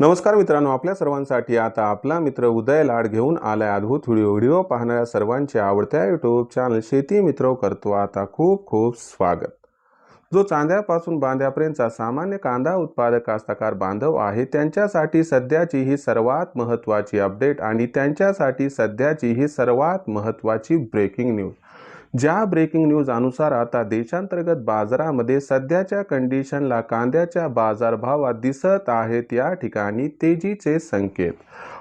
नमस्कार मित्रांनो आपल्या सर्वांसाठी आता आपला मित्र उदय लाड घेऊन आलाय अद्भुत व्हिडिओ. व्हिडिओ पाहणाऱ्या सर्वांच्या आवडत्या यूट्यूब चॅनल शेती मित्र करतो. आता खूप खूप स्वागत. जो चांद्यापासून बांध्यापर्यंतचा सामान्य कांदा उत्पादक कास्तकार बांधव आहे त्यांच्यासाठी सध्याची ही सर्वात महत्त्वाची अपडेट आणि त्यांच्यासाठी सध्याची ही सर्वात महत्त्वाची ब्रेकिंग न्यूज ज्या ब्रेकिंग न्यूज अनुसार आता देशांतर्गत बाजारामध्ये सध्याच्या कंडिशनला कांद्याच्या बाजारभावात दिसत आहेत या ठिकाणी तेजीचे संकेत.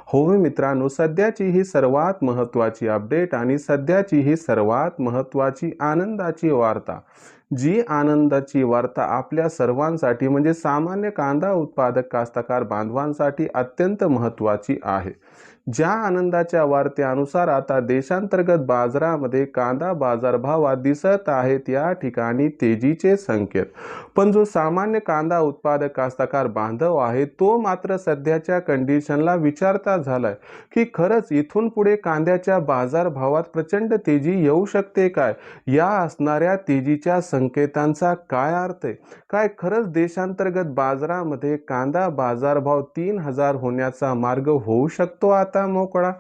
हो मित्रांनो सध्याची ही सर्वात महत्त्वाची अपडेट आणि सध्याची ही सर्वात महत्त्वाची आनंदाची वार्ता. जी आनंदाची वार्ता आपल्या सर्वांसाठी म्हणजे सामान्य कांदा उत्पादक कास्तकार बांधवांसाठी अत्यंत महत्त्वाची आहे. ज्या आनंदाच्या वार्तेनुसार आता देशांतर्गत बाजारामध्ये कांदा बाजारभावात दिसत आहेत या ठिकाणी तेजीचे संकेत. पण जो सामान्य कांदा उत्पादक कास्तकार बांधव आहे तो मात्र सध्याच्या कंडिशनला विचारता झालाय की खरंच इथून पुढे कांद्याच्या बाजारभावात प्रचंड तेजी येऊ शकते काय? या असणाऱ्या तेजीच्या संकेतांचा काय अर्थ आहे? काय खरंच देशांतर्गत बाजारामध्ये कांदा बाजारभाव तीन हजार होण्याचा मार्ग होऊ शकतो आता? मोकळा.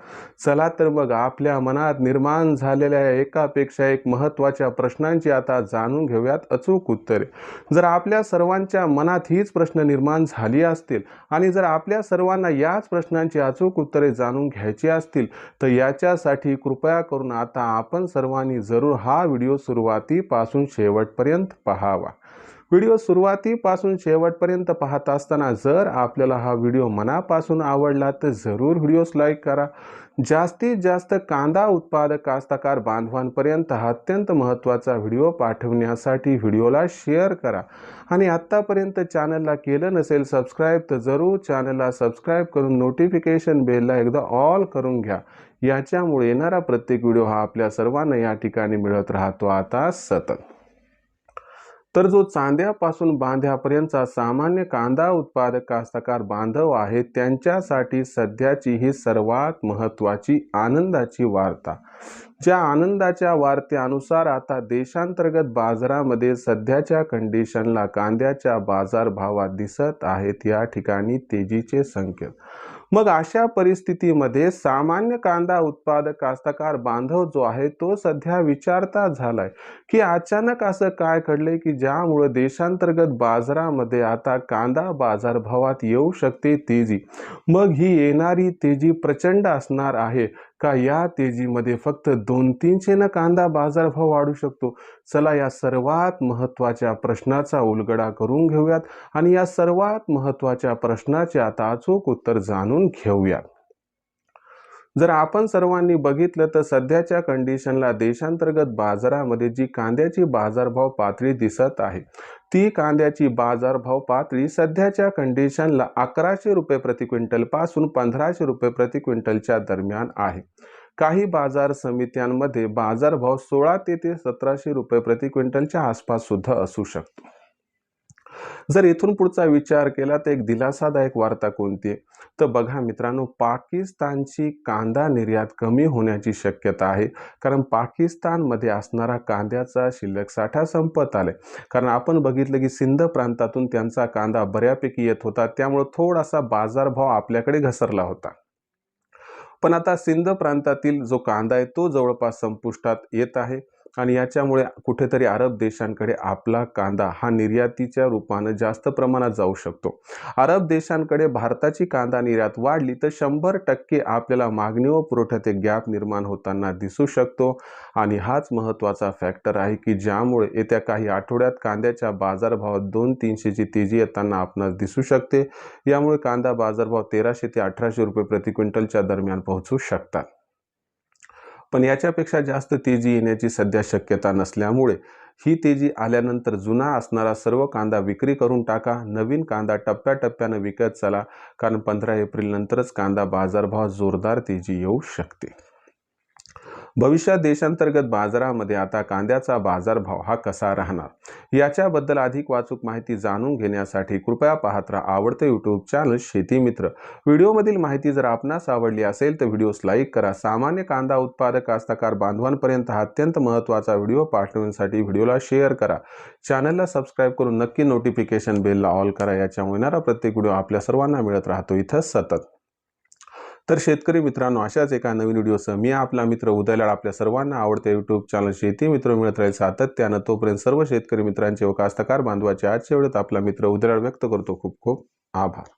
चला तर मग आपल्या मनात निर्माण झालेल्या एकापेक्षा एक महत्त्वाच्या प्रश्नांची आता जाणून घेऊयात अचूक उत्तरे. जर आपल्या सर्वांच्या मनात हीच प्रश्न निर्माण झाली असतील आणि जर आपल्या सर्वांना याच प्रश्नांची अचूक उत्तरे जाणून घ्यायची असतील तर याच्यासाठी कृपया करून आता आपण सर्वांनी जरूर हा व्हिडिओ सुरुवातीपासून शेवटपर्यंत पाहावा. व्हिडिओ सुरुवातीपासून शेवटपर्यंत पाहत असताना जर आपल्याला हा व्हिडिओ मनापासून आवडला तर जरूर व्हिडिओस लाईक करा. जास्तीत जास्त कांदा उत्पादक कास्तकार बांधवांपर्यंत हा अत्यंत महत्त्वाचा व्हिडिओ पाठवण्यासाठी व्हिडिओला शेअर करा. आणि आत्तापर्यंत चॅनलला केलं नसेल सबस्क्राईब तर जरूर चॅनलला सबस्क्राईब करून नोटिफिकेशन बेलला एकदा ऑल करून घ्या. याच्यामुळे येणारा प्रत्येक व्हिडिओ हा आपल्या सर्वांना या ठिकाणी मिळत राहतो. आता सतत. तर जो चांद्यापासून बांध्यापर्यंतचा सामान्य कांदा उत्पादक कास्तकार बांधव आहे त्यांच्यासाठी सध्याची ही सर्वात महत्त्वाची आनंदाची वार्ता. ज्या आनंदाच्या वार्त्यानुसार आता देशांतर्गत बाजारामध्ये सध्याच्या कंडिशनला कांद्याच्या बाजारभावात दिसत आहेत या ठिकाणी तेजीचे संकेत. मग अशा परिस्थितीमध्ये सामान्य कांदा उत्पादक कास्तकार बांधव जो आहे तो सध्या विचारता झालाय की अचानक असं काय घडलंय की ज्यामुळे देशांतर्गत बाजारामध्ये आता कांदा बाजारभावात येऊ शकते तेजी? मग ही येणारी तेजी प्रचंड असणार आहे. का या तेजीमध्ये फक्त दोन तीनशेनं कांदा बाजारभाव वाढू शकतो? चला या सर्वात महत्त्वाच्या प्रश्नाचा उलगडा करून घेऊयात आणि या सर्वात महत्त्वाच्या प्रश्नाचे आता अचूक उत्तर जाणून घेऊयात. जर आपण सर्वांनी बघितलं तर सध्याच्या कंडिशनला देशांतर्गत बाजारामध्ये जी कांद्याची बाजारभाव पातळी दिसत आहे ती कांद्याची बाजारभाव पातळी सध्याच्या कंडिशनला अकराशे रुपये प्रति क्विंटलपासून पंधराशे रुपये प्रति क्विंटलच्या दरम्यान आहे. काही बाजार समित्यांमध्ये बाजारभाव सोळा ते ते सतराशे रुपये प्रति क्विंटलच्या आसपास सुद्धा असू शकतो. जर इथून पुढचा विचार केला तर एक दिलासादायक वार्ता कोणती आहे? तर बघा मित्रांनो पाकिस्तानची कांदा निर्यात कमी होण्याची शक्यता आहे. कारण पाकिस्तानमध्ये असणारा कांद्याचा शिल्लक साठा संपत आलाय. कारण आपण बघितलं की सिंध प्रांतातून त्यांचा कांदा बऱ्यापैकी येत होता. त्यामुळं थोडासा बाजारभाव आपल्याकडे घसरला होता. पण आता सिंध प्रांतातील जो कांदा आहे तो जवळपास संपुष्टात येत आहे. आणि याच्यामुळे कुठेतरी अरब देशांकडे आपला कांदा हा निर्यातीच्या रूपानं जास्त प्रमाणात जाऊ शकतो. अरब देशांकडे भारताची कांदा निर्यात वाढली तर शंभर टक्के आपल्याला मागणी व पुरवठ्यात एक गॅप निर्माण होताना दिसू शकतो. आणि हाच महत्त्वाचा फॅक्टर आहे की ज्यामुळे येत्या काही आठवड्यात कांद्याच्या बाजारभावात दोन तीनशेची तेजी येताना आपणास दिसू शकते. यामुळे कांदा बाजारभाव तेराशे ते अठराशे रुपये प्रति क्विंटलच्या दरम्यान पोहोचू शकतात. पण याच्यापेक्षा जास्त तेजी येण्याची सध्या शक्यता नसल्यामुळे ही तेजी आल्यानंतर जुना असणारा सर्व कांदा विक्री करून टाका. नवीन कांदा टप्प्याटप्प्यानं विकत चला. कारण पंधरा एप्रिल नंतरच कांदा बाजारभाव जोरदार तेजी येऊ शकते. भविष्यात देशांतर्गत बाजारामध्ये आता कांद्याचा बाजारभाव हा कसा राहणार? याच्याबद्दल अधिक वाचूक माहिती जाणून घेण्यासाठी कृपया पाहत राहा आवडते यूट्यूब चॅनल शेतीमित्र व्हिडिओमधील माहिती जर आपणास आवडली असेल तर व्हिडिओस लाईक करा. सामान्य कांदा उत्पादक कास्तकार बांधवांपर्यंत हा अत्यंत महत्त्वाचा व्हिडिओ पाठवण्यासाठी व्हिडिओला शेअर करा. चॅनलला सबस्क्राईब करून नक्की नोटिफिकेशन बेलला ऑल करा. याच्यामुळे येणारा प्रत्येक व्हिडिओ आपल्या सर्वांना मिळत राहतो. इथं सतत. तर शेतकरी मित्रांनो अशाच एका नवीन व्हिडिओसह मी आपला मित्र उदयलाड आपल्या सर्वांना आवडते यूट्यूब चॅनल शेती मित्र मिळत राहील सातत्यानं. तोपर्यंत सर्व शेतकरी मित्रांचे व कास्तकार बांधवाचे आजच्या वेळेत आपला मित्र उदयलाड व्यक्त करतो. खूप खूप आभार.